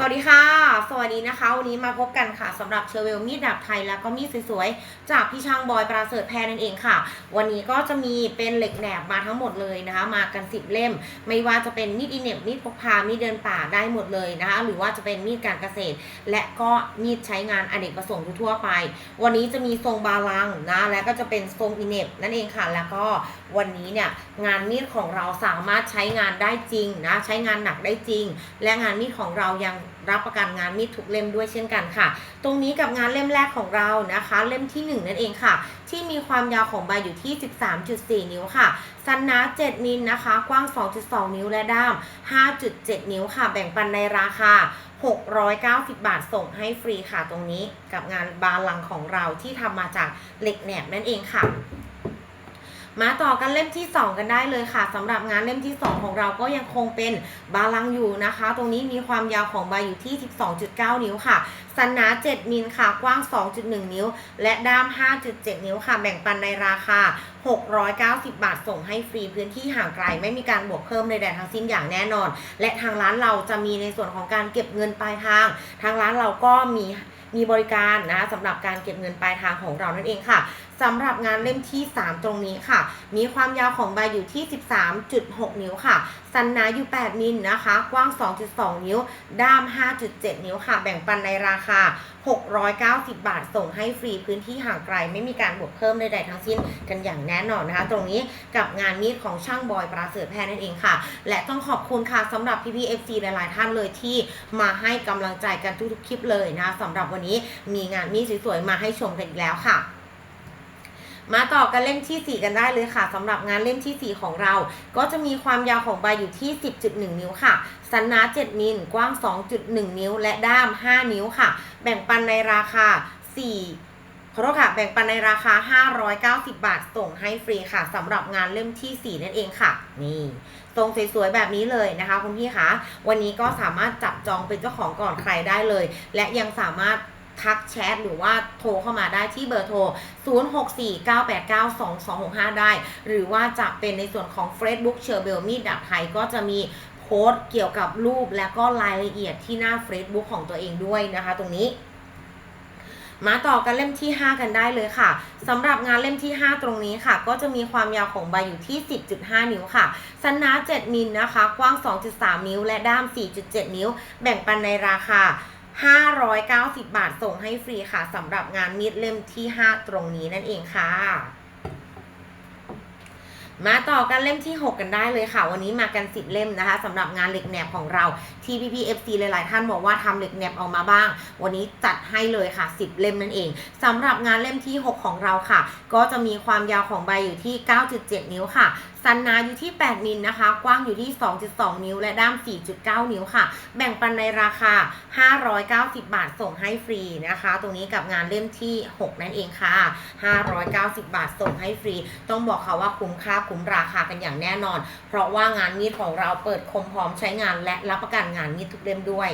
สวัสดีค่ะ สวัสดีนะคะ วันนี้มาพบกันค่ะสำหรับเชอร์เวลมีดดาบไทยแล้วก็มีดสวยๆ จากพี่ช่างบอยประเสริฐแพรนั่นเองค่ะ วันนี้ก็จะมีเป็นเหล็กแหนบมาทั้งหมดเลยนะคะ มากัน 10 เล่ม ไม่ว่าจะเป็นมีดอินเนบมีดพกพา มีดเดินป่าได้หมดเลยนะคะ หรือว่าจะเป็นมีดการเกษตร และก็มีดใช้งานอเนกประสงค์ทั่วไป วันนี้จะมีทรงบาลังนะ และก็จะเป็นทรงอินเนบนั่นเองค่ะ แล้วก็วันนี้เนี่ยงานมีดของเราสามารถใช้งานได้จริงนะ ใช้งานหนักได้จริง และงานมีดของเรายังรับประกันงานมีดทุกเล่มด้วยเช่นกันค่ะ ตรงนี้กับงานเล่มแรกของเรานะคะ เล่มที่ 1 นั่นเองค่ะ ที่มีความยาวของใบอยู่ที่ 13.4 นิ้วค่ะสันนา7มิลนะคะ กว้าง 2.2 นิ้วและด้าม 5.7 นิ้วค่ะ แบ่งปันในราคา 690 บาทส่งให้ฟรีค่ะตรงนี้กับงานบาลังของเราที่ทำมาจากเหล็กแหนบนั่นเองค่ะ มาต่อกันเล่มที่ 2 กันได้เลยค่ะสำหรับงานเล่มที่ 2 ของเราก็ยังคงเป็นบาลังอยู่นะคะ ตรงนี้มีความยาวของใบอยู่ที่ 12.9 นิ้วค่ะสันหนา 7 มิลค่ะ กว้าง 2.1 นิ้ว และด้าม 5.7 นิ้วค่ะ แบ่งปันในราคา 690 บาท ส่งให้ฟรีพื้นที่ห่างไกล ไม่มีการบวกเพิ่มใดๆทั้งสิ้นอย่างแน่นอน และทางร้านเราจะมีในส่วนของการเก็บเงินปลายทาง ทางร้านเราก็มี มีบริการนะสำหรับการเก็บเงินปลายทางของเรานั่นเองค่ะสำหรับงานเล่มที่ 3 ตรงนี้ค่ะ มีความยาวของใบอยู่ที่ 13.6 นิ้วค่ะสันหนาอยู่ 8 มิลนะคะ กว้าง 2.2 นิ้ว ด้าม 5.7 นิ้วค่ะ แบ่งปันในราคา 690 บาท ส่งให้ฟรีพื้นที่ห่างไกล ไม่มีการบวกเพิ่มใดๆทั้งสิ้นกันอย่างแน่นอนนะคะ ตรงนี้กับงานมีดของช่างบอยปราเสริฐแพทย์นั่นเองค่ะ และต้องขอบคุณค่ะสำหรับพี่ๆ FC หลายๆ ท่านเลยที่มาให้กำลังใจกันทุกๆคลิปเลยนะคะสำหรับวันนี้มีงานมีดสวยๆมาให้ชมกันอีกแล้วค่ะ มาต่อกันเล่มที่ 4 กันได้เลยค่ะสำหรับงานเล่มที่ 4 ของเรา ก็จะมีความยาวของใบอยู่ที่ 10.1 นิ้วค่ะ สันหนา 7 มิล กว้าง 2.1 นิ้ว และด้าม 5 นิ้วค่ะ แบ่งปันในราคา 4ขอโทษค่ะแบ่งปันในราคา 590 บาท ส่งให้ฟรีค่ะสำหรับงานเล่มที่ 4 นั่นเองค่ะ นี่ทรงสวยๆ แบบนี้เลยนะคะคุณพี่คะ วันนี้ก็สามารถจับจองเป็นเจ้าของก่อนใครได้เลย และยังสามารถ ทักแชทหรือว่าโทรเข้ามาได้ที่เบอร์โทร 0649892265 ได้ หรือว่าจะเป็นในส่วนของ Facebook เชอร์เบลมีดดับไทยก็จะมีโพสต์เกี่ยวกับรูปและก็รายละเอียดที่หน้า Facebook ของตัวเองด้วยนะคะตรงนี้มาต่อกันเล่มที่ 5 กันได้เลยค่ะสำหรับงานเล่มที่ 5 ตรงนี้ค่ะ ก็จะมีความยาวของใบอยู่ที่ 10.5 นิ้วค่ะสันนา7มิลนะคะ กว้าง 2.3 นิ้ว และด้าม 4.7 นิ้ว แบ่งปันในราคา 590 บาทส่งให้ฟรีค่ะสำหรับงานมิดเล่มที่ 5 ตรงนี้นั่นเองค่ะ มาต่อกันเล่มที่ 6 กันได้เลยค่ะ วันนี้มากัน 10 เล่มนะคะสำหรับงานเหล็กแหนบของเราที่ PPFC หลาย ๆ ท่านบอกว่าทำเหล็กแหนบออกมาบ้าง วันนี้จัดให้เลยค่ะ 10 เล่มนั่นเองสำหรับงานเล่มที่ 6 ของเราค่ะ ก็จะมีความยาวของใบอยู่ที่ 9.7 นิ้วค่ะสันนาอยู่ที่ 8 มิลนะคะ กว้างอยู่ที่ 2.2 นิ้ว และด้าม 4.9 นิ้วค่ะ แบ่งปันในราคา 590 บาทส่งให้ฟรีนะคะ ตรงนี้กับงานเล่มที่ 6 นั่นเองค่ะ 590 บาทส่งให้ฟรี ต้องบอกค่ะว่าคุ้มค่าคุ้มราคากันอย่างแน่นอน เพราะว่างานมีดของเราเปิดคมพร้อมใช้งานและรับประกันงานมีดทุกเล่มด้วย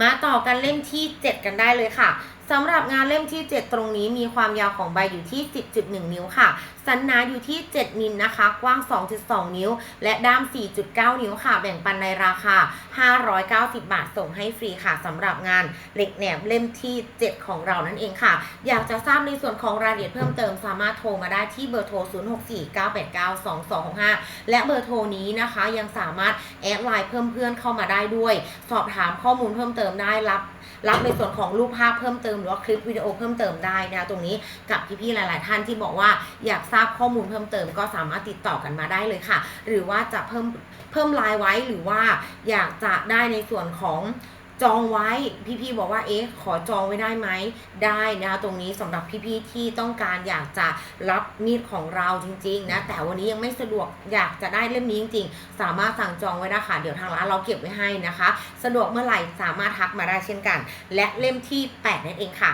มาต่อกันเล่มที่ 7 กันได้เลยค่ะ สำหรับงานเล่มที่ 7 ตรงนี้มีความยาวของใบอยู่ที่ 10.1 นิ้วค่ะ สันหนาอยู่ที่ 7 มิลนะคะ กว้าง 2.2 นิ้ว และด้าม 4.9 นิ้วค่ะ แบ่งปันในราคา 590 บาท ส่งให้ฟรีค่ะสำหรับงานเหล็กแหนบเล่มที่ 7 ของเรานั่นเองค่ะ อยากจะทราบในส่วนของรายละเอียดเพิ่มเติมสามารถโทรมาได้ที่เบอร์โทร 0649892265 และเบอร์โทรนี้นะคะยังสามารถแอดไลน์เพิ่มเพื่อนเข้ามาได้ด้วย สอบถามข้อมูลเพิ่มเติมได้รับ รับในส่วนของรูปภาพเพิ่มเติมรือว่าคลิปวิดีโอเพิ่มเติมได้นะคะตรงนี้กับพี่ๆหลาย ๆ ท่านที่บอกว่าอยากทราบข้อมูลเพิ่มเติมก็สามารถติดต่อกันมาได้เลยค่ะ หรือว่าจะเพิ่มเพิ่มไลน์ไว้หรือว่าอยากจะได้ในส่วนของ จองไว้พี่ๆบอกว่าเอ๊ะขอจองไว้ได้ไหมได้นะคะตรงนี้สำหรับพี่ๆที่ต้องการอยากจะรับมีดของเราจริงๆนะแต่วันนี้ยังไม่สะดวกอยากจะได้เล่มนี้จริงๆ สามารถสั่งจองไว้ได้ค่ะเดี๋ยวทางร้านเราเก็บไว้ให้นะคะ สะดวกเมื่อไหร่สามารถทักมาได้เช่นกัน และเล่มที่ 8 นั่นเองค่ะ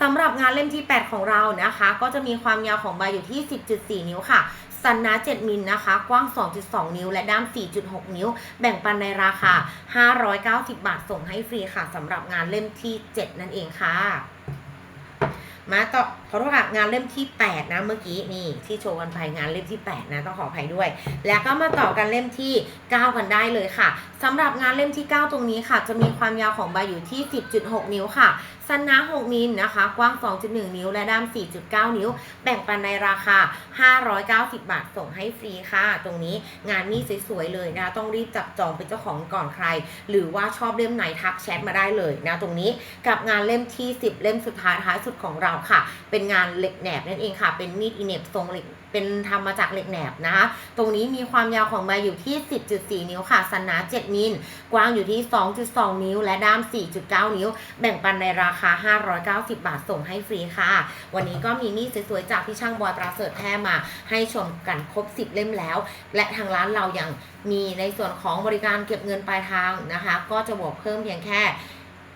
สำหรับงานเล่มที่ 8 ของเรานะคะ ก็จะมีความยาวของใบอยู่ที่ 10.4 นิ้วค่ะ สันหนา7มิลนะคะ กว้าง 2.2 นิ้ว และด้าม 4.6 นิ้ว แบ่งปันในราคา 590 บาทส่งให้ฟรีค่ะสำหรับงานเล่มที่ 7 นั่นเองค่ะ มาต่อขอโทษค่ะงานเล่มที่ 8 นะเมื่อกี้นี่ที่โชว์กันไปงานเล่มที่ 8 นะต้องขออภัยด้วย แล้วก็มาต่อกันเล่มที่ 9 กันได้เลยค่ะ สำหรับงานเล่มที่ 9 ตรงนี้ค่ะ จะมีความยาวของใบอยู่ที่ 10.6 นิ้วค่ะ สันนะ6มิลนะคะ กว้าง 2.1 นิ้ว และด้าม 4.9 นิ้ว แบ่งปันในราคา 590 บาท ส่งให้ฟรีค่ะ ตรงนี้งานมีสวยๆเลยนะ ต้องรีบจับจองเป็นเจ้าของก่อนใคร หรือว่าชอบเล่มไหนทักแชทมาได้เลยนะ ตรงนี้กับงานเล่มที่ 10 เล่มสุดท้ายท้ายสุดของเราค่ะ เป็นงานเหล็กแหนบนั่นเองค่ะ เป็นมีดอีเนบทรงเหล็กเป็นทำมาจากเหล็กแหนบนะคะ ตรงนี้มีความยาวของใบอยู่ที่ 10.4 นิ้วค่ะ สันหนา 7มิล กว้างอยู่ที่ 2.2 นิ้ว และด้าม 4.9 นิ้ว แบ่งปันในราคา 590 บาทส่งให้ฟรีค่ะ วันนี้ก็มีมีดสวยๆจากพี่ช่างบอยประเสริฐแท้มาให้ชมกันครบ 10 เล่มแล้ว และทางร้านเรายังมีในส่วนของบริการเก็บเงินปลายทางนะคะ ก็จะบวกเพิ่มเพียงแค่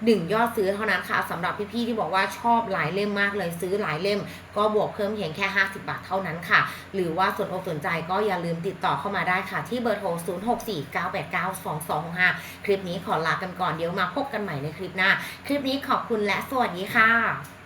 หนึ่งยอดซื้อเท่านั้นค่ะสำหรับพี่ๆที่บอกว่าชอบหลายเล่มมากเลยซื้อหลายเล่ม ก็บวกเพิ่มเพียงแค่ 50 บาทเท่านั้นค่ะ หรือว่าสนอกสนใจก็อย่าลืมติดต่อเข้ามาได้ค่ะ ที่เบอร์โทร 0649892265คลิปนี้ขอลากันก่อนเดี๋ยวมาพบกันใหม่ในคลิปหน้า คลิปนี้ขอบคุณและสวัสดีค่ะ